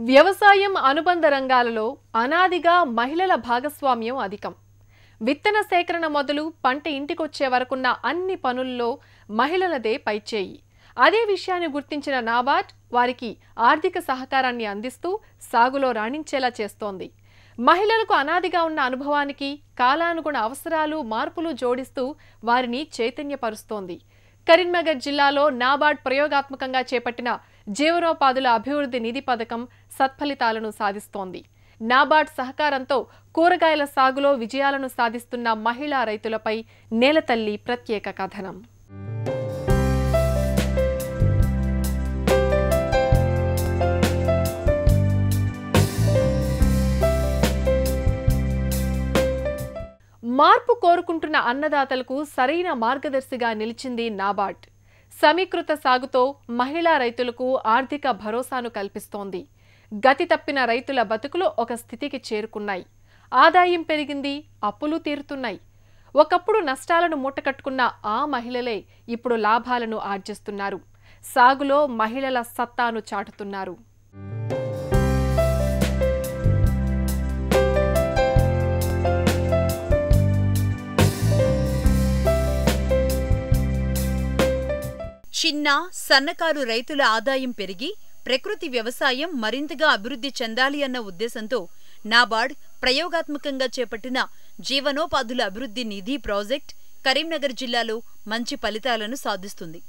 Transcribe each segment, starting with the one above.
వ్యవసాయం అనుబంధ రంగాలలో అనాదిగా మహిళల భాగస్వామ్యం అధికం. విత్తన సేకరణ మొదలు పంట ఇంటికొచ్చే వరకున్న అన్ని పనుల్లో మహిళలదే పైచేయి. అదే విషయాన్ని గుర్తించిన నాబార్డ్ వారికి ఆర్థిక సహకారాన్ని అందిస్తూ సాగులో రాణించేలా చేస్తోంది. మహిళలకు అనాదిగా ఉన్న అనుభవానికి కాలానుగుణ అవసరాలు మార్పులు జోడిస్తూ వారిని చైతన్యపరుస్తోంది. కరీంనగర్ జిల్లాలో నాబార్డ్ ప్రయోగాత్మకంగా చేపట్టిన జీవనోపాధుల అభివృద్ధి నిధి పథకం సత్ఫలితాలను సాధిస్తోంది. నాబార్డ్ సహకారంతో కూరగాయల సాగులో విజయాలను సాధిస్తున్న మహిళా రైతులపై నేలతల్లి ప్రత్యేక కథనం. మార్పు కోరుకుంటున్న అన్నదాతలకు సరైన మార్గదర్శిగా నిలిచింది నాబార్డ్. సమీకృత సాగుతో మహిళా రైతులకు ఆర్థిక భరోసాను కల్పిస్తోంది. గతి తప్పిన రైతుల బతుకులు ఒక స్థితికి చేరుకున్నాయి. ఆదాయం పెరిగింది అప్పులు తీరుతున్నాయి. ఒకప్పుడు నష్టాలను మూటకట్టుకున్న ఆ మహిళలే ఇప్పుడు లాభాలను ఆర్జిస్తున్నారు. సాగులో మహిళల సత్తాను చాటుతున్నారు. చిన్న సన్నకారు రైతుల ఆదాయం పెరిగి ప్రకృతి వ్యవసాయం మరింతగా అభివృద్ధి చెందాలి అన్న ఉద్దేశంతో నాబార్డ్ ప్రయోగాత్మకంగా చేపట్టిన జీవనోపాధుల అభివృద్ధి నిధి ప్రాజెక్ట్ కరీంనగర్ జిల్లాలో మంచి ఫలితాలను సాధిస్తుంది.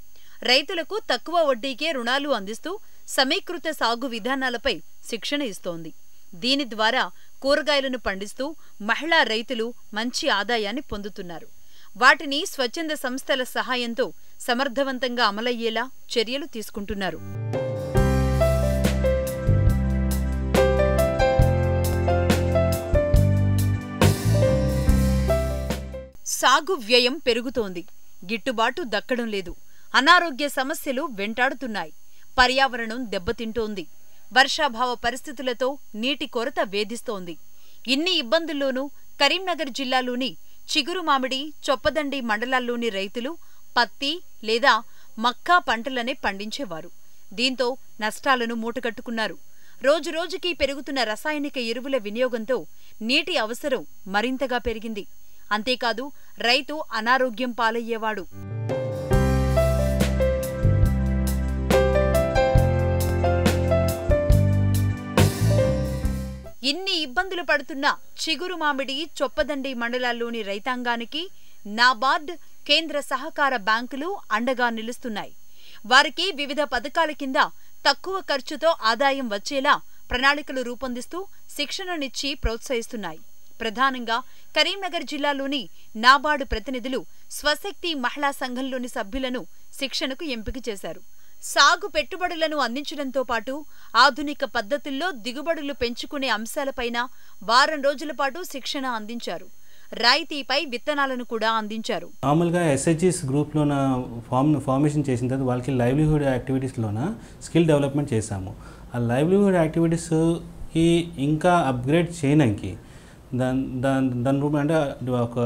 రైతులకు తక్కువ వడ్డీకే రుణాలు అందిస్తూ సమీకృత సాగు విధానాలపై శిక్షణ ఇస్తోంది. దీని ద్వారా కూరగాయలను పండిస్తూ మహిళా రైతులు మంచి ఆదాయాన్ని పొందుతున్నారు. వాటిని స్వచ్ఛంద సంస్థల సహాయంతో సమర్థవంతంగా అమలయ్యేలా చర్యలు తీసుకుంటున్నారు. సాగు వ్యయం పెరుగుతోంది. గిట్టుబాటు దక్కడం లేదు. అనారోగ్య సమస్యలు వెంటాడుతున్నాయి. పర్యావరణం దెబ్బతింటోంది. వర్షాభావ పరిస్థితులతో నీటి కొరత వేధిస్తోంది. ఇన్ని ఇబ్బందుల్లోనూ కరీంనగర్ జిల్లాలోని చిగురు మామిడి చొప్పదండి మండలాల్లోని రైతులు పత్తి లేదా మక్కా పంటలనే పండించేవారు. దీంతో నష్టాలను మూటగట్టుకున్నారు. రోజురోజుకీ పెరుగుతున్న రసాయనిక ఎరువుల వినియోగంతో నీటి అవసరం మరింతగా పెరిగింది. అంతేకాదు రైతు అనారోగ్యం పాలయ్యేవాడు. ఇన్ని ఇబ్బందులు పడుతున్న చిగురు మామిడి చొప్పదండి మండలాల్లోని రైతాంగానికి నాబార్డ్ కేంద్ర సహకార బ్యాంకులు అండగా నిలుస్తున్నాయి. వారికి వివిధ పథకాల కింద తక్కువ ఖర్చుతో ఆదాయం వచ్చేలా ప్రణాళికలు రూపొందిస్తూ శిక్షణనిచ్చి ప్రోత్సహిస్తున్నాయి. ప్రధానంగా కరీంనగర్ జిల్లాలోని నాబార్డు ప్రతినిధులు స్వశక్తి మహిళా సంఘంలోని సభ్యులను శిక్షణకు ఎంపిక చేశారు. సాగు పెట్టుబడులను అందించడంతో పాటు ఆధునిక పద్ధతుల్లో దిగుబడులు పెంచుకునే అంశాలపైన వారం రోజుల పాటు శిక్షణ అందించారు. రాయితీపై విత్తనాలను కూడా అందించారు. మామూలుగా ఎస్హెచ్ఎస్ గ్రూప్లోన ఫార్మ్ ఫార్మేషన్ చేసిన తర్వాత వాళ్ళకి లైవ్లీహుడ్ యాక్టివిటీస్లోన స్కిల్ డెవలప్మెంట్ చేశాము. ఆ లైవ్లీహుడ్ యాక్టివిటీస్కి ఇంకా అప్గ్రేడ్ చేయడానికి దాని దాని దాని రూపం అంటే ఒక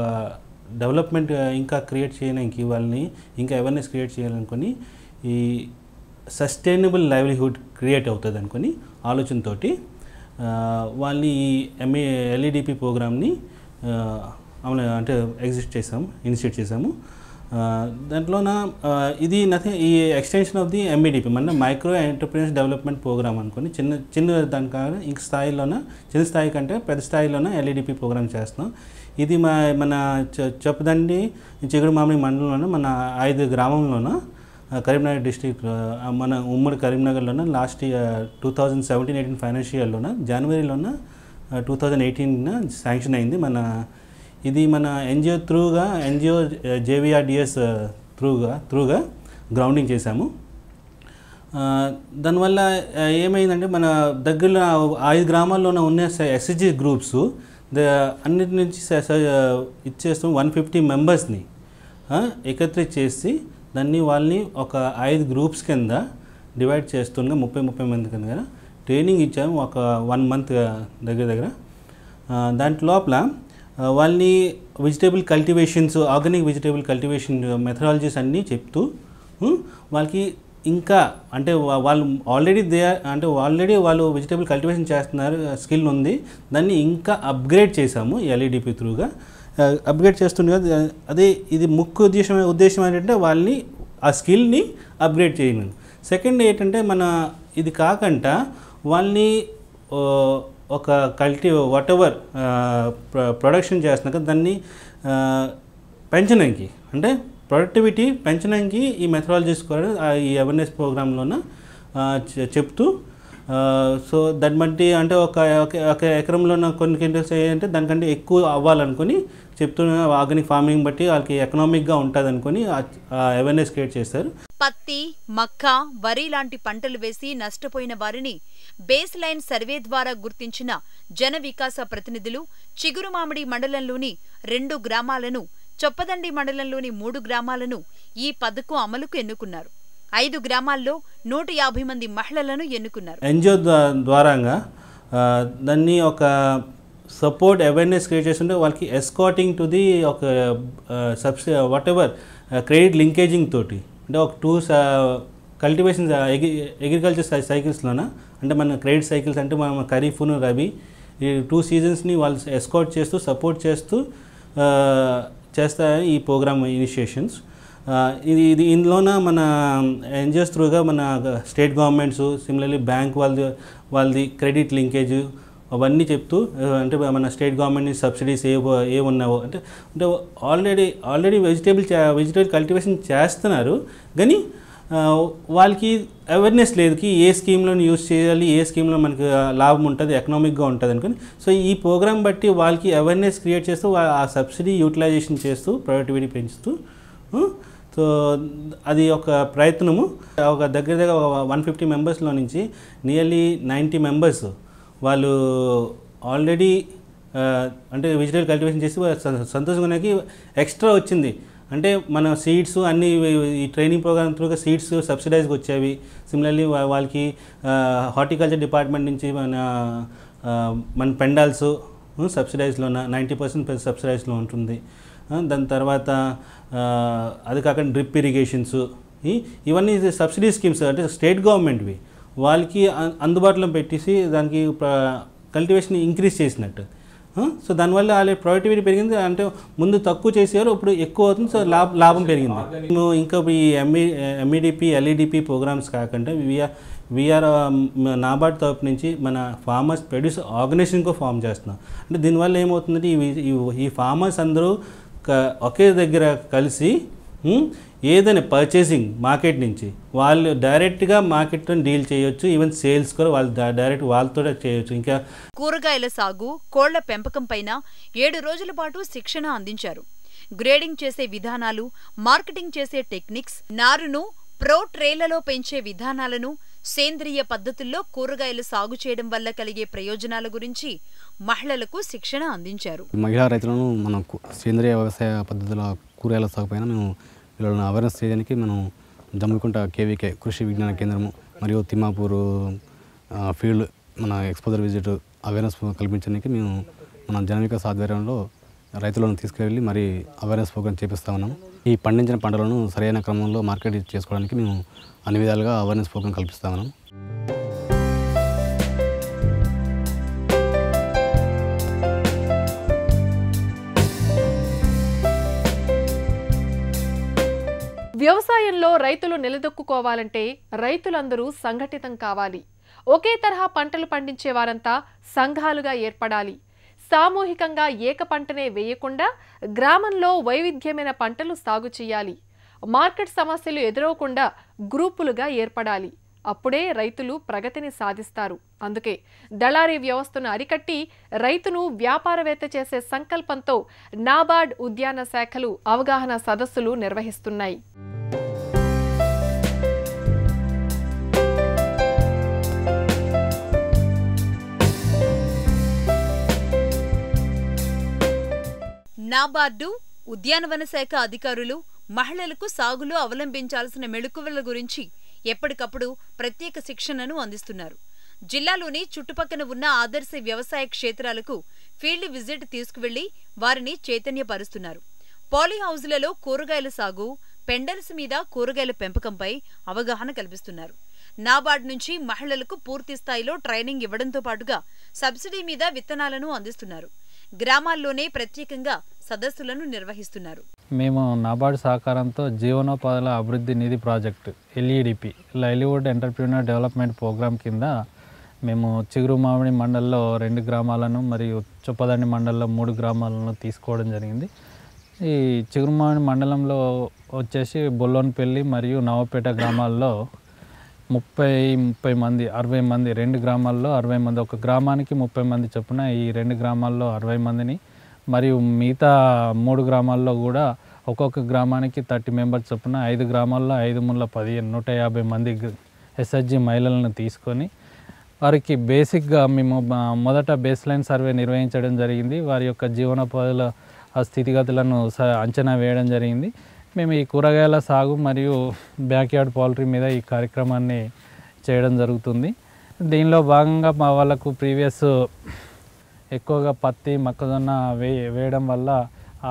డెవలప్మెంట్ ఇంకా క్రియేట్ చేయడానికి వాళ్ళని ఇంకా అవేర్నెస్ క్రియేట్ చేయాలనుకొని ఈ సస్టైనబుల్ లైవ్లీహుడ్ క్రియేట్ అవుతుంది అనుకుని ఆలోచనతోటి వాళ్ళు ఈ ఎంఏ ఎల్ఈడిపి ప్రోగ్రామ్ని అమలు అంటే ఎగ్జిస్ట్ చేసాము ఇనిషియేట్ చేసాము. దాంట్లోన ఇది నథింగ్ ఈ ఎక్స్టెన్షన్ ఆఫ్ ది ఎంఈడిపి మన మైక్రో ఎంటర్ప్రీనర్స్ డెవలప్మెంట్ ప్రోగ్రామ్ అనుకుని చిన్న చిన్న దాని కాదు ఇంక స్థాయిలోన చిన్న స్థాయి కంటే పెద్ద స్థాయిలోన ఎల్ఈడిపి ప్రోగ్రామ్ చేస్తున్నాం. ఇది మా మన చె- చెప్పదండి చిగుడు మామిడి మండలంలోన మన ఐదు గ్రామంలోన కరీంనగర్ డిస్టిక్ మన ఉమ్మడి కరీంనగర్లోన last two thousand seventeen eighteen financial ఇయర్లోన జనవరిలోన టూ థౌజండ్ ఎయిటీన్ శాంక్షన్ అయింది మన ఇది మన ఎన్జిఓ త్రూగా ఎన్జిఓ జేవిఆర్డిఎస్ త్రూగా త్రూగా గ్రౌండింగ్ చేశాము. దానివల్ల ఏమైందంటే మన దగ్గరలో ఐదు గ్రామాల్లోనే ఉన్న ఎస్ఎస్జి గ్రూప్స్ ద అన్నిటి నుంచి ఇచ్చేస్తాం వన్ ఫిఫ్టీ మెంబర్స్ని ఏకత్రిత చేసి దాన్ని వాళ్ళని ఒక ఐదు గ్రూప్స్ కింద డివైడ్ చేస్తుండగా ముప్పై ముప్పై మంది కింద ట్రైనింగ్ ఇచ్చాము ఒక వన్ మంత్ దగ్గర దగ్గర. దాంట్లో లోపల వాళ్ళని vegetable cultivations organic vegetable cultivation methodologies అన్నీ చెప్తూ వాళ్ళకి ఇంకా అంటే వాళ్ళు ఆల్రెడీ దే అంటే ఆల్రెడీ వాళ్ళు వెజిటేబుల్ కల్టివేషన్ చేస్తున్నారు స్కిల్ ఉంది. దాన్ని ఇంకా అప్గ్రేడ్ చేశాము ఎల్ఈడిపి త్రూగా అప్గ్రేడ్ చేస్తుండే కదా. అదే ఇది ముఖ్య ఉద్దేశం ఉద్దేశం ఏంటంటే వాళ్ళని ఆ స్కిల్ని అప్గ్రేడ్ చేయను సెకండ్ ఏంటంటే మన ఇది కాకుండా వాళ్ళని ఒక కల్టి వాట్ ఎవర్ ప్రొడక్షన్ చేస్తున్నాక దాన్ని పెంచడానికి. అంటే ప్రొడక్టివిటీ పెంచడానికి ఈ మెథడాలజీస్ కూడా ఆ ఈ అవేర్నెస్ ప్రోగ్రాంలోన చెప్తూ సో దాన్ని బట్టి అంటే ఒక ఒక- ఒక ఎకరంలో కొన్ని క్వింటల్స్ అంటే దానికంటే ఎక్కువ అవ్వాలనుకుని చెప్తున్న ఆర్గానిక్ ఫార్మింగ్ బట్టి వాళ్ళకి ఎకనామిక్గా ఉంటుంది అనుకుని అవేర్నెస్ క్రియేట్ చేస్తారు. పత్తి మక్క వరి లాంటి పంటలు వేసి నష్టపోయిన వారిని బేస్ లైన్ సర్వే ద్వారా గుర్తించిన జన వికాస ప్రతినిధులు చిగురుమామిడి మండలంలోని రెండు గ్రామాలను చొప్పదండి మండలంలోని మూడు గ్రామాలను ఈ పథకం అమలుకు ఎన్నుకున్నారు. ఐదు గ్రామాల్లో నూట యాభై మంది మహిళలను ఎన్నుకున్నారు. ఎన్జిఓ ద్వారాగా దాన్ని ఒక సపోర్ట్ అవేర్నెస్ క్రియేట్ చేస్తుంటే వాళ్ళకి ఎస్కాటింగ్ టు ది ఒక సబ్సి వాట్ ఎవర్ క్రెడిట్ లింకేజింగ్ తోటి అంటే ఒక టూ కల్టివేషన్ అగ్రికల్చర్ సైకిల్స్లోన అంటే మన క్రెడిట్ సైకిల్స్ అంటే మన ఖరీఫ్ను రబీ ఈ టూ సీజన్స్ని వాళ్ళు ఎస్కాట్ చేస్తూ సపోర్ట్ చేస్తూ చేస్తారని ఈ ప్రోగ్రామ్ ఇనిషియేషన్స్ ఇది ఇది ఇందులోన మన ఎన్జిఓస్ త్రూగా మన స్టేట్ గవర్నమెంట్స్ సిమిలర్లీ బ్యాంక్ వాళ్ళది వాళ్ళది క్రెడిట్ లింకేజ్ అవన్నీ చెప్తూ అంటే మన స్టేట్ గవర్నమెంట్ నుంచి సబ్సిడీస్ ఏ ఏ ఉన్నావో అంటే అంటే already already vegetable vegetable cultivation చేస్తున్నారు కానీ వాళ్ళకి అవేర్నెస్ లేదు కి ఏ స్కీమ్లో యూజ్ చేయాలి ఏ స్కీమ్లో మనకి లాభం ఉంటుంది ఎకనామిక్గా ఉంటుంది అనుకుని సో ఈ ప్రోగ్రామ్ బట్టి వాళ్ళకి అవేర్నెస్ క్రియేట్ చేస్తూ ఆ సబ్సిడీ యూటిలైజేషన్ చేస్తూ ప్రొడక్టివిటీ పెంచుతూ సో అది ఒక ప్రయత్నము. ఒక దగ్గర దగ్గర వన్ ఫిఫ్టీ మెంబర్స్లో నుంచి నియర్లీ నైంటీ మెంబర్స్ వాళ్ళు ఆల్రెడీ అంటే వెజిటేబుల్ కల్టివేషన్ చేసి వాళ్ళు సంతోషంగా ఎక్స్ట్రా వచ్చింది. అంటే మన సీడ్స్ అన్ని ఈ ట్రైనింగ్ ప్రోగ్రామ్ త్రూగా సీడ్స్ సబ్సిడైజ్గా వచ్చేవి. సిమిలర్లీ వాళ్ళకి హార్టికల్చర్ డిపార్ట్మెంట్ నుంచి మన మన పెండాల్స్ సబ్సిడైజ్లో నైంటీ పర్సెంట్ సబ్సిడైజ్లో ఉంటుంది. దాని తర్వాత అది కాకుండా డ్రిప్ ఇరిగేషన్స్ ఇవన్నీ సబ్సిడీ స్కీమ్స్ అంటే స్టేట్ గవర్నమెంట్వి. వాళ్ళకి అందుబాటులో పెట్టేసి దానికి కల్టివేషన్ ఇంక్రీజ్ చేసినట్టు. సో దానివల్ల వాళ్ళ ప్రొడక్టివిటీ పెరిగింది. అంటే ముందు తక్కువ చేసేవారు ఇప్పుడు ఎక్కువ అవుతుంది. సో లాభ లాభం పెరిగింది. మేము ఇంకా ఈ ఎంఈ ఎంఈడిపి ఎల్ఈడిపి ప్రోగ్రామ్స్ కాకుండా వీఆర్ వీఆర్ నాబార్డ్ తరపు నుంచి మన ఫార్మర్స్ ప్రొడ్యూస్ ఆర్గనైజేషన్ కూడా ఫామ్ చేస్తున్నాం. అంటే దీనివల్ల ఏమవుతుందంటే ఈ ఫార్మర్స్ అందరూ ఒకే దగ్గర కలిసి ఏదైనా పర్చేసింగ్ మార్కెట్ నుంచి వాళ్ళు డైరెక్ట్గా మార్కెట్తో డీల్ చేయొచ్చు ఈవెన్ సేల్స్ కూడా వాళ్ళు డైరెక్ట్ వాళ్ళతో చేయొచ్చు. ఇంకా కూరగాయల సాగు కోళ్ళ పెంపకం పైన ఏడు రోజుల పాటు శిక్షణ అందించారు. గ్రేడింగ్ చేసే విధానాలు మార్కెటింగ్ చేసే టెక్నిక్స్ నారును ప్రో ట్రేలలో పెంచే విధానాలను సేంద్రియ పద్ధతుల్లో కూరగాయలు సాగు చేయడం వల్ల కలిగే ప్రయోజనాల గురించి మహిళలకు శిక్షణ అందించారు. మహిళా రైతులను మనం సేంద్రియ వ్యవసాయ పద్ధతుల కూరగాయల సాగు పైన మేము వీళ్ళని అవేర్నెస్ చేయడానికి మనం జమ్మికుంట కేవీకే కృషి విజ్ఞాన కేంద్రము మరియు తిమ్మాపూర్ ఫీల్డ్ మన ఎక్స్పోజర్ విజిట్ అవేర్నెస్ కల్పించడానికి మేము మన జనవికాస్ ఆధ్వర్యంలో రైతులను తీసుకెళ్ళి మరి అవేర్నెస్ ప్రోగ్రామ్ చేపిస్తా ఉన్నాం ఈ పండించిన పంటలను సరైన క్రమంలో మార్కెట్ చేసుకోవడానికి మేము అన్ని విధాలుగా అవేర్నెస్ ప్రోగ్రామ్ కల్పిస్తాం మనం వ్యవసాయంలో రైతులు నిలదొక్కుకోవాలంటే రైతులందరూ సంఘటితం కావాలి. ఒకే తరహా పంటలు పండించే వారంతా సంఘాలుగా ఏర్పడాలి. సామూహికంగా ఏక పంటనే వేయకుండా గ్రామంలో వైవిధ్యమైన పంటలు సాగు చేయాలి. మార్కెట్ సమస్యలు ఎదురవకుండా గ్రూపులుగా ఏర్పడాలి. అప్పుడే రైతులు ప్రగతిని సాధిస్తారు. అందుకే దళారీ వ్యవస్థను అరికట్టి రైతును వ్యాపారవేత్త చేసే సంకల్పంతో నాబార్డ్ ఉద్యాన శాఖలు అవగాహన సదస్సులు నిర్వహిస్తున్నాయి. నాబార్డు ఉద్యానవన శాఖ అధికారులు మహిళలకు సాగులో అవలంబించాల్సిన మెళుకువల గురించి ఎప్పటికప్పుడు ప్రత్యేక శిక్షణను అందిస్తున్నారు. జిల్లాలోని చుట్టుపక్కన ఉన్న ఆదర్శ వ్యవసాయ క్షేత్రాలకు ఫీల్డ్ విజిట్ తీసుకువెళ్ళి వారిని చైతన్యపరుస్తున్నారు. పాలీహౌజులలో కూరగాయల సాగు పెండల్స్ మీద కూరగాయల పెంపకంపై అవగాహన కల్పిస్తున్నారు. నాబార్డ్ నుంచి మహిళలకు పూర్తి స్థాయిలో ట్రైనింగ్ ఇవ్వడంతో పాటుగా సబ్సిడీ మీద విత్తనాలను అందిస్తున్నారు. గ్రామాల్లోనే ప్రత్యేకంగా సదస్సులను నిర్వహిస్తున్నారు. మేము నాబార్డు సహకారంతో జీవనోపాధుల అభివృద్ధి నిధి project LEDP livelihood entrepreneur development program కింద మేము చిగురు మామిడి మండల్లో రెండు గ్రామాలను మరియు చొప్పదండి మండల్లో మూడు గ్రామాలను తీసుకోవడం జరిగింది. ఈ చిగురుమామిడి మండలంలో వచ్చేసి బొల్లోన్పల్లి మరియు నవపేట గ్రామాల్లో ముప్పై ముప్పై మంది అరవై మంది రెండు గ్రామాల్లో అరవై మంది ఒక గ్రామానికి ముప్పై మంది చొప్పున ఈ రెండు గ్రామాల్లో అరవై మందిని మరియు మిగతా మూడు గ్రామాల్లో కూడా ఒక్కొక్క గ్రామానికి థర్టీ మెంబర్స్ చొప్పున ఐదు గ్రామాల్లో ఐదు ముళ్ళ పదిహేను నూట యాభై మంది ఎస్హెచ్జి మహిళలను తీసుకొని వారికి బేసిక్గా మేము మొదట బేస్ లైన్ సర్వే నిర్వహించడం జరిగింది. వారి యొక్క జీవనోపాధుల ఆ స్థితిగతులను స- అంచనా వేయడం జరిగింది. మేము ఈ కూరగాయల సాగు మరియు బ్యాక్యార్డ్ పౌల్ట్రీ మీద ఈ కార్యక్రమాన్ని చేయడం జరుగుతుంది. దీనిలో భాగంగా మా వాళ్ళకు ప్రీవియస్ ఎక్కువగా పత్తి మొక్కజొన్న వే వేయడం వల్ల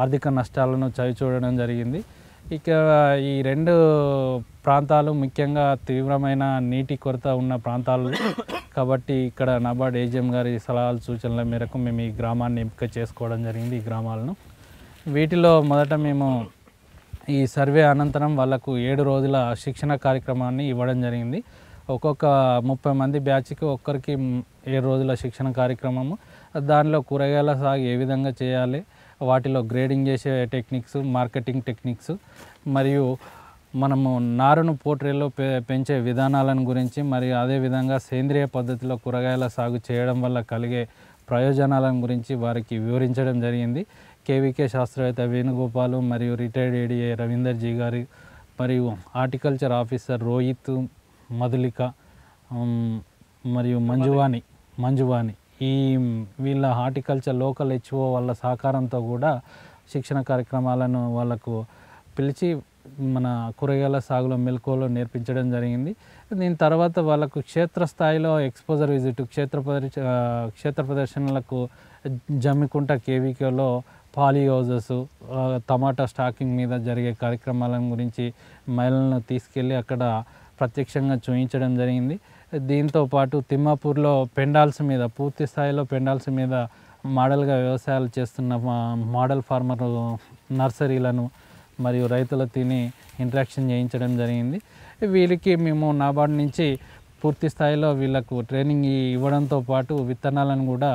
ఆర్థిక నష్టాలను చవి చూడడం జరిగింది. ఇక ఈ రెండు ప్రాంతాలు ముఖ్యంగా తీవ్రమైన నీటి కొరత ఉన్న ప్రాంతాలు కాబట్టి ఇక్కడ నబార్డ్ ఏజిఎం గారి సలహాలు సూచనల మేరకు మేము ఈ గ్రామాన్ని ఎంపిక చేసుకోవడం జరిగింది ఈ గ్రామాలను. వీటిలో మొదట మేము ఈ సర్వే అనంతరం వాళ్ళకు ఏడు రోజుల శిక్షణ కార్యక్రమాన్ని ఇవ్వడం జరిగింది. ఒక్కొక్క ముప్పై మంది బ్యాచ్కి ఒక్కరికి ఏడు రోజుల శిక్షణ కార్యక్రమము. దానిలో కూరగాయల సాగు ఏ విధంగా చేయాలి వాటిలో గ్రేడింగ్ చేసే టెక్నిక్స్ మార్కెటింగ్ టెక్నిక్స్ మరియు మనము నారును పోట్రేలో పె పెంచే విధానాలను గురించి మరియు అదేవిధంగా సేంద్రియ పద్ధతిలో కూరగాయల సాగు చేయడం వల్ల కలిగే ప్రయోజనాలను గురించి వారికి వివరించడం జరిగింది. కేవీకే శాస్త్రవేత్త వేణుగోపాలు మరియు రిటైర్డ్ ఏడీఏ రవీందర్ జీ గారు మరియు హార్టికల్చర్ ఆఫీసర్ రోహిత్ మధులిక మరియు మంజువాణి మంజువాణి. ఈ వీళ్ళ హార్టికల్చర్ లోకల్ హెచ్ఓ వాళ్ళ సహకారంతో కూడా శిక్షణ కార్యక్రమాలను వాళ్ళకు పిలిచి మన కూరగాయల సాగులో మెలకువలు నేర్పించడం జరిగింది. దీని తర్వాత వాళ్ళకు క్షేత్రస్థాయిలో ఎక్స్పోజర్ విజిట్ క్షేత్ర ప్రదర్శ క్షేత్ర ప్రదర్శనలకు జమ్మికుంట కేవీకేలో పాలీ హౌజెస్ టమాటా స్టాకింగ్ మీద జరిగే కార్యక్రమాలను గురించి మహిళలను తీసుకెళ్ళి అక్కడ ప్రత్యక్షంగా చూపించడం జరిగింది. దీంతో పాటు తిమ్మాపూర్లో పెండాల్స్ మీద పూర్తి స్థాయిలో పెండాల్స్ మీద మోడల్గా వ్యవసాయాలు చేస్తున్న మా మోడల్ ఫార్మర్ నర్సరీలను మరియు రైతుల తిని ఇంట్రాక్షన్ చేయించడం జరిగింది. వీరికి మేము నాబార్డు నుంచి పూర్తి స్థాయిలో వీళ్ళకు ట్రైనింగ్ ఇవ్వడంతో పాటు విత్తనాలను కూడా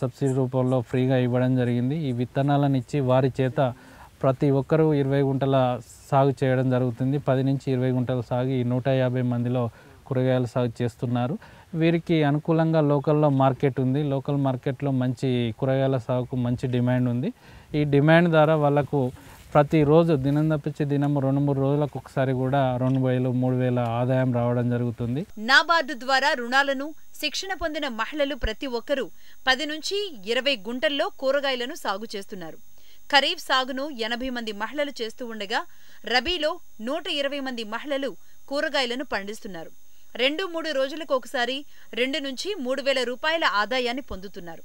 సబ్సిడీ రూపంలో ఫ్రీగా ఇవ్వడం జరిగింది. ఈ విత్తనాలను ఇచ్చి వారి చేత ప్రతి ఒక్కరూ ఇరవై గుంటల సాగు చేయడం జరుగుతుంది. పది నుంచి ఇరవై గుంటల సాగు ఈ నూట యాభై మందిలో కూరగాయల సాగు చేస్తున్నారు. వీరికి అనుకూలంగా లోకల్లో మార్కెట్ ఉంది. లోకల్ మార్కెట్లో మంచి కూరగాయల సాగుకు మంచి డిమాండ్ ఉంది. ఈ డిమాండ్ ద్వారా వాళ్ళకు ప్రతిరోజు దినం తప్పించి దినం రెండు మూడు రోజులకు ఒకసారి కూడా రెండు వేలు మూడు వేల ఆదాయం రావడం జరుగుతుంది. నాబార్డు ద్వారా రుణాలను శిక్షణ పొందిన మహిళలు ప్రతి ఒక్కరూ పది నుంచి ఇరవై గుంటల్లో కూరగాయలను సాగు చేస్తున్నారు. ఖరీఫ్ సాగును ఎనభై మంది మహిళలు చేస్తూ ఉండగా రబీలో నూట ఇరవై మంది మహిళలు కూరగాయలను పండిస్తున్నారు. రెండు మూడు రోజులకు ఒకసారి రెండు నుంచి మూడు వేల రూపాయల ఆదాయాన్ని పొందుతున్నారు.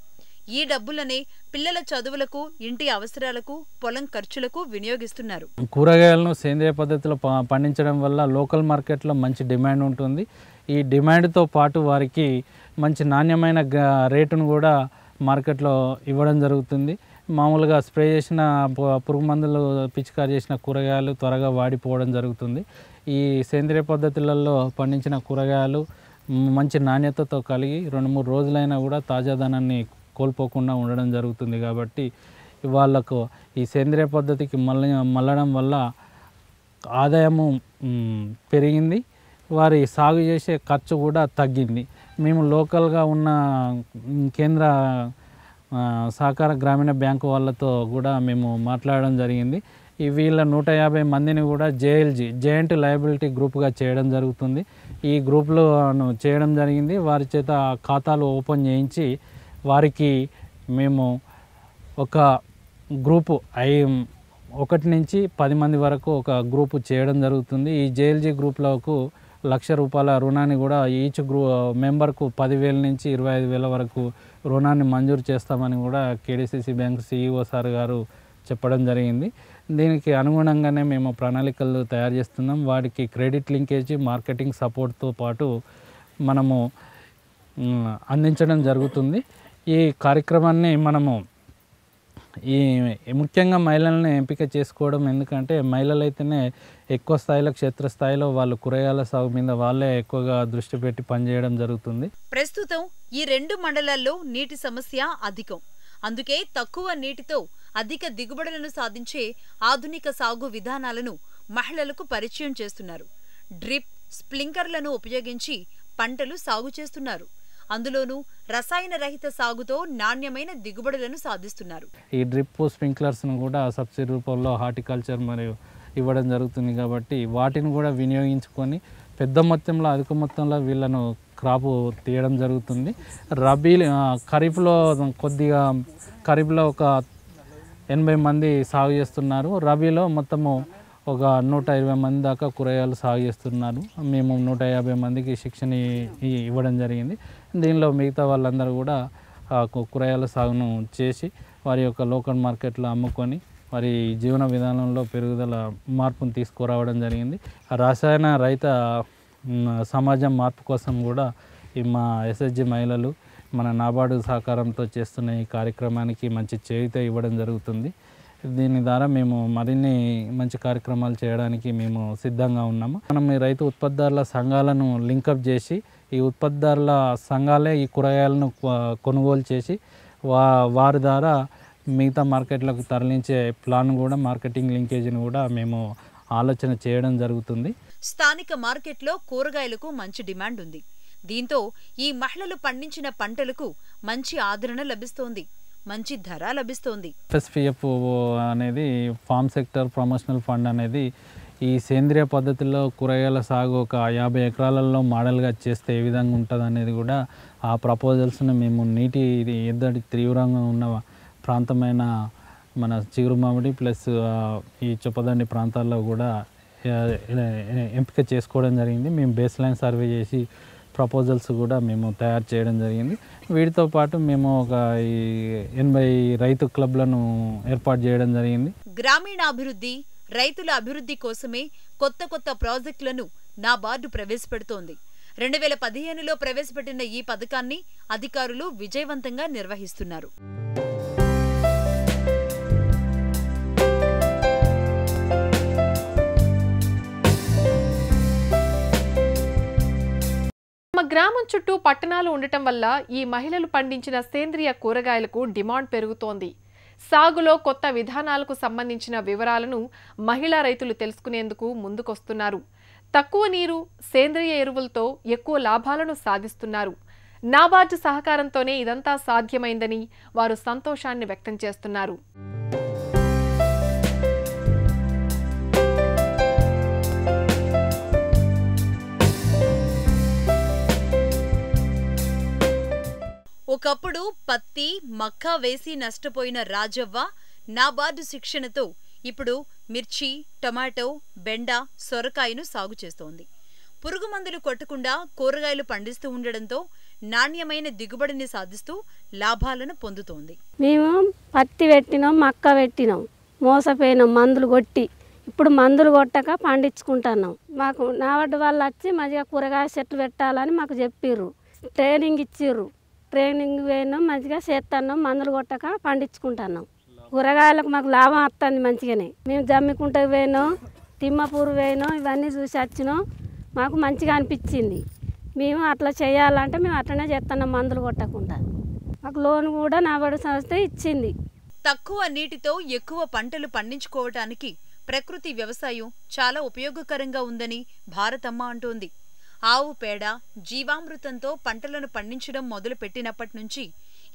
ఈ డబ్బులనే పిల్లల చదువులకు ఇంటి అవసరాలకు పొలం ఖర్చులకు వినియోగిస్తున్నారు. కూరగాయలను సేంద్రియ పద్ధతిలో పండించడం వల్ల లోకల్ మార్కెట్లో మంచి డిమాండ్ ఉంటుంది. ఈ డిమాండ్తో పాటు వారికి మంచి నాణ్యమైన రేటును కూడా మార్కెట్లో ఇవ్వడం జరుగుతుంది. మామూలుగా స్ప్రే చేసిన పు- పురుగు మందులు పిచికారి చేసిన కూరగాయలు త్వరగా వాడిపోవడం జరుగుతుంది. ఈ సేంద్రియ పద్ధతులలో పండించిన కూరగాయలు మంచి నాణ్యతతో కలిగి రెండు మూడు రోజులైనా కూడా తాజాదనాన్ని కోల్పోకుండా ఉండడం జరుగుతుంది కాబట్టి వాళ్ళకు ఈ సేంద్రియ పద్ధతికి మళ్ళ మళ్ళడం వల్ల ఆదాయము పెరిగింది. వారి సాగు చేసే ఖర్చు కూడా తగ్గింది. మేము లోకల్గా ఉన్న కేంద్ర సహకార గ్రామీణ బ్యాంకు వాళ్ళతో కూడా మేము మాట్లాడడం జరిగింది. ఈ వీళ్ళ నూట యాభై మందిని కూడా జేఎల్జీ జాయింట్ లయబిలిటీ గ్రూప్గా చేయడం జరుగుతుంది. ఈ గ్రూప్లో చేయడం జరిగింది. వారి చేత ఖాతాలు ఓపెన్ చేయించి వారికి మేము ఒక గ్రూపు ఐ ఒకటి నుంచి పది మంది వరకు ఒక గ్రూపు చేయడం జరుగుతుంది. ఈ జేఎల్జీ గ్రూప్లకు లక్ష రూపాయల రుణాన్ని కూడా ఈచ్ గ్రూ మెంబర్కు పదివేల నుంచి ఇరవై ఐదు వేల వరకు రుణాన్ని మంజూరు చేస్తామని కూడా కేడీసీసీ బ్యాంక్ సీఈఓ సార్ గారు చెప్పడం జరిగింది. దీనికి అనుగుణంగానే మేము ప్రణాళికలు తయారు చేస్తున్నాం. వాటికి క్రెడిట్ లింకేజ్ మార్కెటింగ్ సపోర్ట్తో పాటు మనము అందించడం జరుగుతుంది. ఈ కార్యక్రమాన్ని మనము ఈ ముఖ్యంగా మహిళలను ఎంపిక చేసుకోవడం ఎందుకంటే మహిళలు అయితేనే ఎక్కువ స్థాయిలో క్షేత్రస్థాయిలో వాళ్ళు కూరగాయల సాగు మీద వాళ్ళే ఎక్కువగా దృష్టి పెట్టి పనిచేయడం జరుగుతుంది. ప్రస్తుతం ఈ రెండు మండలాల్లో నీటి సమస్య అధికం. అందుకే తక్కువ నీటితో అధిక దిగుబడులను సాధించే ఆధునిక సాగు విధానాలను మహిళలకు పరిచయం చేస్తున్నారు. డ్రిప్ స్ప్లింకర్లను ఉపయోగించి పంటలు సాగు చేస్తున్నారు. అందులోనూ రసాయన రహిత సాగుతో నాణ్యమైన దిగుబడులను సాధిస్తున్నారు. ఈ డ్రిప్ స్ప్రింక్లర్స్ను కూడా సబ్సిడీ రూపంలో హార్టికల్చర్ మరియు ఇవ్వడం జరుగుతుంది కాబట్టి వాటిని కూడా వినియోగించుకొని పెద్ద మొత్తంలో అధిక మొత్తంలో వీళ్ళను క్రాపు తీయడం జరుగుతుంది. రబీ ఖరీఫ్లో కొద్దిగా ఖరీఫ్లో ఒక ఎనభై మంది సాగు చేస్తున్నారు. రబీలో మొత్తము ఒక నూట ఇరవై మంది దాకా కూరగాయలు సాగు చేస్తున్నారు. మేము నూట యాభై మందికి శిక్షణ ఇవ్వడం జరిగింది. దీనిలో మిగతా వాళ్ళందరూ కూడా ఆ కు- కూరగాయల సాగును చేసి వారి యొక్క లోకల్ మార్కెట్లో అమ్ముకొని వారి జీవన విధానంలో పెరుగుదల మార్పును తీసుకురావడం జరిగింది. ఆ రసాయన రైత సమాజం మార్పు కోసం కూడా ఈ మా ఎస్ఎస్జి మహిళలు మన నాబార్డు సహకారంతో చేస్తున్న ఈ కార్యక్రమానికి మంచి చేయుత ఇవ్వడం జరుగుతుంది. దీని ద్వారా మేము మరిన్ని మంచి కార్యక్రమాలు చేయడానికి మేము సిద్ధంగా ఉన్నాము. మనం ఈ రైతు ఉత్పత్తిదారుల సంఘాలను లింకప్ చేసి ఈ ఉత్పత్తిదారుల సంఘాలే ఈ కూరగాయలను కొనుగోలు చేసి వా వారి ద్వారా మిగతా మార్కెట్లకు తరలించే ప్లాన్ కూడా మార్కెటింగ్ లింకేజ్ని కూడా మేము ఆలోచన చేయడం జరుగుతుంది. స్థానిక మార్కెట్లో కూరగాయలకు మంచి డిమాండ్ ఉంది. దీంతో ఈ మహిళలు పండించిన పంటలకు మంచి ఆదరణ లభిస్తోంది. మంచి ధర లభిస్తోంది. ఎఫ్ఎస్పిఎఫ్ అనేది ఫార్మ్ సెక్టర్ ప్రమోషనల్ ఫండ్ అనేది ఈ సేంద్రియ పద్ధతిలో కూరగాయల సాగు ఒక యాభై ఎకరాలలో మోడల్గా చేస్తే ఏ విధంగా ఉంటుంది అనేది కూడా ఆ ప్రపోజల్స్ని మేము నీటి ఇది ఎద్దడి తీవ్రంగా ఉన్న ప్రాంతమైన మన చిగురు మామిడి ప్లస్ ఈ చొప్పదండి ప్రాంతాల్లో కూడా ఎంపిక చేసుకోవడం జరిగింది. మేము బేస్ లైన్ సర్వే చేసి ప్రపోజల్స్ కూడా మేము తయారు చేయడం జరిగింది. వీటితో పాటు మేము ఒక ఈ ఎనభై రైతు క్లబ్లను ఏర్పాటు చేయడం జరిగింది. గ్రామీణాభివృద్ధి రైతుల అభివృద్ధి కోసమే కొత్త కొత్త ప్రాజెక్టులను నా బార్డు ప్రవేశపెడుతోంది. రెండు వేల పదిహేనులో ప్రవేశపెట్టిన ఈ పథకాన్ని అధికారులు విజయవంతంగా నిర్వహిస్తున్నారు. తమ గ్రామం చుట్టూ పట్టణాలు ఉండటం వల్ల ఈ మహిళలు పండించిన సేంద్రియ కూరగాయలకు డిమాండ్ పెరుగుతోంది. సాగులో కొత్త విధానాలకు సంబంధించిన వివరాలను మహిళా రైతులు తెలుసుకునేందుకు ముందుకొస్తున్నారు. తక్కువ నీరు సేంద్రియ ఎరువులతో ఎక్కువ లాభాలను సాధిస్తున్నారు. నాబార్డు సహకారంతోనే ఇదంతా సాధ్యమైందని వారు సంతోషాన్ని వ్యక్తం చేస్తున్నారు. ఒకప్పుడు పత్తి మక్కా వేసి నష్టపోయిన రాజవ్వ నాబార్డు శిక్షణతో ఇప్పుడు మిర్చి టమాటో బెండ సొరకాయను సాగు చేస్తోంది. పురుగు మందులు కొట్టకుండా కూరగాయలు పండిస్తూ ఉండడంతో నాణ్యమైన దిగుబడిని సాధిస్తూ లాభాలను పొందుతోంది. మేము పత్తి పెట్టినాం మక్క పెట్టినాం మోసపోయినాం మందులు కొట్టి. ఇప్పుడు మందులు కొట్టక పండించుకుంటున్నాం. మాకు నావడ్డు వాళ్ళు వచ్చి మంచిగా కూరగాయ చెట్లు పెట్టాలని మాకు చెప్పిర్రు. ట్రైనింగ్ ఇచ్చిర్రు. ట్రైనింగ్ పోయినాం మంచిగా చేస్తున్నాం మందులు కొట్టక పండించుకుంటున్నాం. కూరగాయలకు మాకు లాభం వస్తుంది మంచిగానే. మేము జమ్మికుంట పోయినాం తిమ్మపూరు పోయినాం ఇవన్నీ చూసి వచ్చినాం. మాకు మంచిగా అనిపించింది. మేము అట్లా చేయాలంటే మేము అట్లనే చేస్తున్నాం మందులు కొట్టకుండా. మాకు లోన్ కూడా నాబడి సంస్థ ఇచ్చింది. తక్కువ నీటితో ఎక్కువ పంటలు పండించుకోవటానికి ప్రకృతి వ్యవసాయం చాలా ఉపయోగకరంగా ఉందని భారతమ్మ అంటోంది. ఆవు పేడ జీవామృతంతో పంటలను పండించడం మొదలు పెట్టినప్పటి నుంచి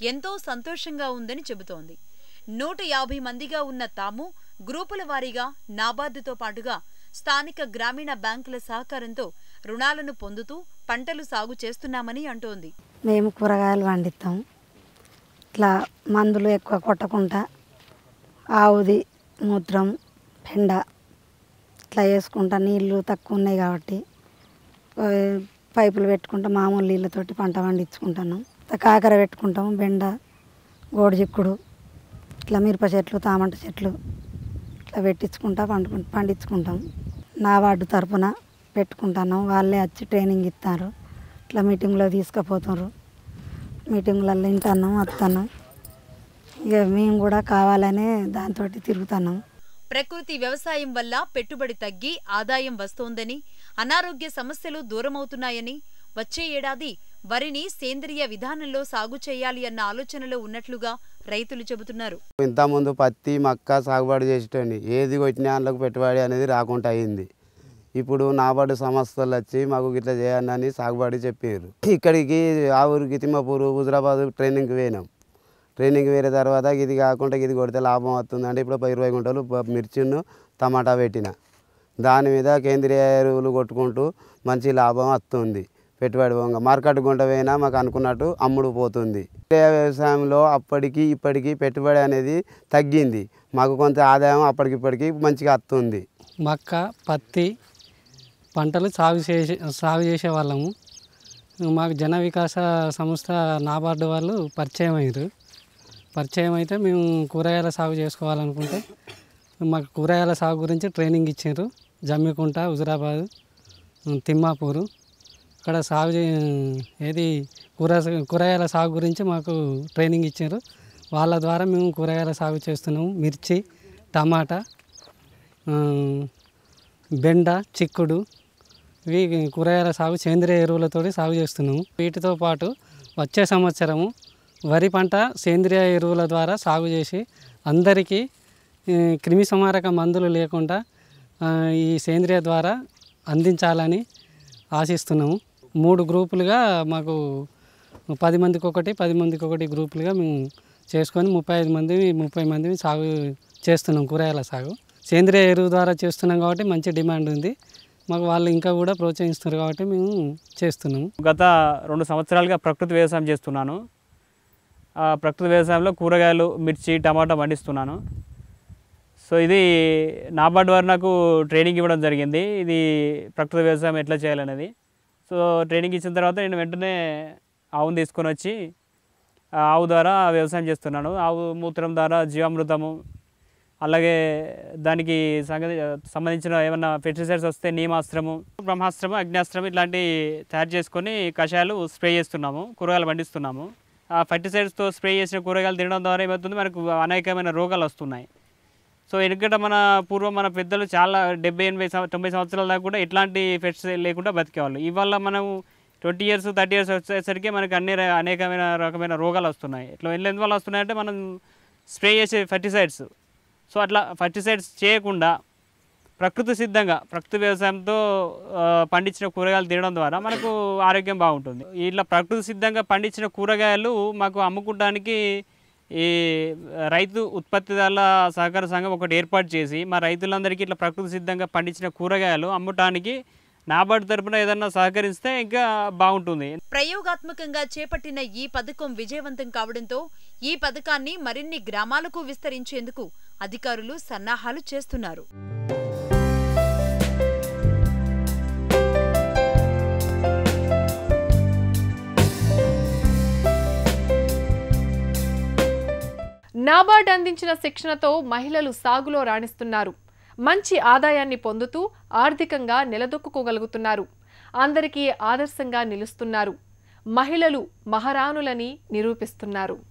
ఎంతో సంతోషంగా ఉందని చెబుతోంది. నూట యాభై మందిగా ఉన్న తాము గ్రూపుల వారీగా నాబార్డుతో పాటుగా స్థానిక గ్రామీణ బ్యాంకుల సహకారంతో రుణాలను పొందుతూ పంటలు సాగు చేస్తున్నామని అంటోంది. మేము కూరగాయలు పండిస్తాం. ఇట్లా మందులు ఎక్కువ కొట్టకుండా ఆవుది మూత్రం పెండ ఇట్లా వేసుకుంటా నీళ్ళు తక్కువ ఉన్నాయి కాబట్టి పైపులు పెట్టుకుంటా మామూలు నీళ్ళతోటి పంట పండించుకుంటున్నాం కాకర పెట్టుకుంటాం బెండ గోడు చిక్కుడు ఇట్లా మిరప చెట్లు తామంట చెట్లు ఇట్లా పెట్టించుకుంటా పండు పండించుకుంటాం. నా వార్డు తరపున పెట్టుకుంటున్నాం వాళ్ళే వచ్చి ట్రైనింగ్ ఇస్తారు. ఇట్లా మీటింగ్లో తీసుకుపోతున్నారు మీటింగ్లలో వింటున్నాం వస్తున్నాం ఇక మేము కూడా కావాలనే దాంతో తిరుగుతున్నాం ప్రకృతి వ్యవసాయం వల్ల పెట్టుబడి తగ్గి ఆదాయం వస్తోందని అనారోగ్య సమస్యలు దూరమవుతున్నాయని వచ్చే ఏడాది వరిని సేంద్రియ విధానంలో సాగు చేయాలి అన్న ఆలోచనలో ఉన్నట్లుగా రైతులు చెబుతున్నారు. ఇంతకుముందు పత్తి మక్క సాగుబడి చేసేటండి ఏది కొట్టినా అందులోకి పెట్టుబడి అనేది రాకుండా అయింది. ఇప్పుడు నాబార్డు సంస్థలు వచ్చి మాకు ఇట్లా చేయాలని సాగుబడి చెప్పారు ఇక్కడికి ఆ ఊరికి తిమ్మపూరు హుజరాబాద్ ట్రైనింగ్కి పోయినాం. ట్రైనింగ్ వేరే తర్వాత ఇది కాకుండా ఇది కొడితే లాభం వస్తుంది అంటే ఇప్పుడు ఇరవై గుంటలు మిర్చిను టమాటా పెట్టిన. దాని మీద కేంద్రీయ ఎరువులు కొట్టుకుంటూ మంచి లాభం వస్తుంది. పెట్టుబడి పోగా. మార్కెట్ గుంట పోయినా మాకు అనుకున్నట్టు అమ్ముడు పోతుంది. వ్యవసాయంలో అప్పటికి ఇప్పటికీ పెట్టుబడి అనేది తగ్గింది. మాకు కొంత ఆదాయం అప్పటికిప్పటికి మంచిగా వస్తుంది. మక్క పత్తి పంటలు సాగు చేసే సాగు చేసే వాళ్ళము మాకు జన వికాస సంస్థ నాబార్డు వాళ్ళు పరిచయం అయ్యారు. పరిచయం అయితే మేము కూరగాయల సాగు చేసుకోవాలనుకుంటే మాకు కూరగాయల సాగు గురించి ట్రైనింగ్ ఇచ్చారు జమ్మికుంట హుజరాబాద్ తిమ్మాపూరు. అక్కడ సాగు ఏది కూర కూరగాయల సాగు గురించి మాకు ట్రైనింగ్ ఇచ్చారు వాళ్ళ ద్వారా మేము కూరగాయల సాగు చేస్తున్నాము. మిర్చి టమాటా బెండ చిక్కుడు ఇవి కూరగాయల సాగు సేంద్రియ ఎరువులతో సాగు చేస్తున్నాము. వీటితో పాటు వచ్చే సంవత్సరము వరి పంట సేంద్రియ ఎరువుల ద్వారా సాగు చేసి అందరికీ క్రిమిసంహారక క్రిమి సంహారక మందులు లేకుండా ఈ సేంద్రియ ద్వారా అందించాలని ఆశిస్తున్నాము. మూడు గ్రూపులుగా మాకు పది మందికి ఒకటి పది మందికి ఒకటి గ్రూపులుగా మేము చేసుకొని ముప్పై ఐదు మంది ముప్పై మంది సాగు చేస్తున్నాం కూరగాయల సాగు. సేంద్రియ ఎరువు ద్వారా చేస్తున్నాం కాబట్టి మంచి డిమాండ్ ఉంది. మాకు వాళ్ళు ఇంకా కూడా ప్రోత్సహిస్తున్నారు కాబట్టి మేము చేస్తున్నాము. గత రెండు సంవత్సరాలుగా ప్రకృతి వ్యవసాయం చేస్తున్నాను. ప్రకృతి వ్యవసాయంలో కూరగాయలు మిర్చి టమాటా పండిస్తున్నాను. సో ఇది నాబార్డ్ వారు నాకు ట్రైనింగ్ ఇవ్వడం జరిగింది. ఇది ప్రకృతి వ్యవసాయం ఎట్లా చేయాలనేది. సో ట్రైనింగ్ ఇచ్చిన తర్వాత నేను వెంటనే ఆవును తీసుకొని వచ్చి ఆవు ద్వారా వ్యవసాయం చేస్తున్నాను. ఆవు మూత్రం ద్వారా జీవామృతము అలాగే దానికి సంగతి సంబంధించిన ఏమన్నా పెస్టిసైడ్స్ వస్తే నీమాస్త్రము బ్రహ్మాస్త్రము అగ్నాస్త్రము ఇట్లాంటివి తయారు చేసుకొని కషాయాలు స్ప్రే చేస్తున్నాము కూరగాయలు పండిస్తున్నాము. ఫెర్టిసైడ్స్తో స్ప్రే చేసిన కూరగాయలు తినడం ద్వారా ఏమవుతుంది? మనకు అనేకమైన రోగాలు వస్తున్నాయి. సో ఎందుకంటే మన పూర్వం మన పెద్దలు చాలా డెబ్బై ఎనభై తొంభై సంవత్సరాల దాకా కూడా ఎట్లాంటి పెస్టిసైడ్ లేకుండా బతికేవాళ్ళు. ఇవాళ మనం ట్వంటీ ఇయర్స్ థర్టీ ఇయర్స్ వచ్చేసరికి మనకి అన్ని అనేకమైన రకమైన రోగాలు వస్తున్నాయి. ఇట్లా ఎన్ని ఎందువల్ల వస్తున్నాయంటే మనం స్ప్రే చేసే ఫెర్టిసైడ్స్. సో అట్లా ఫెర్టిసైడ్స్ చేయకుండా ప్రకృతి సిద్ధంగా ప్రకృతి వ్యవసాయంతో పండించిన కూరగాయలు తినడం ద్వారా మనకు ఆరోగ్యం బాగుంటుంది. ఇట్లా ప్రకృతి సిద్ధంగా పండించిన కూరగాయలు మాకు అమ్ముకోవడానికి ఈ రైతు ఉత్పత్తిదారుల సహకార సంఘం ఒకటి ఏర్పాటు చేసి మా రైతులందరికీ ఇట్లా ప్రకృతి సిద్ధంగా పండించిన కూరగాయలు అమ్మటానికి నాబార్డు తరపున ఏదన్నా సహకరిస్తే ఇంకా బాగుంటుంది. ప్రయోగాత్మకంగా చేపట్టిన ఈ పథకం విజయవంతం కావడంతో ఈ పథకాన్ని మరిన్ని గ్రామాలకు విస్తరించేందుకు అధికారులు సన్నాహాలు చేస్తున్నారు. నాబార్డ్ అందించిన శిక్షణతో మహిళలు సాగులో రాణిస్తున్నారు. మంచి ఆదాయాన్ని పొందుతూ ఆర్థికంగా నిలదొక్కుకోగలుగుతున్నారు. అందరికీ ఆదర్శంగా నిలుస్తున్నారు. మహిళలు మహారాణులని నిరూపిస్తున్నారు.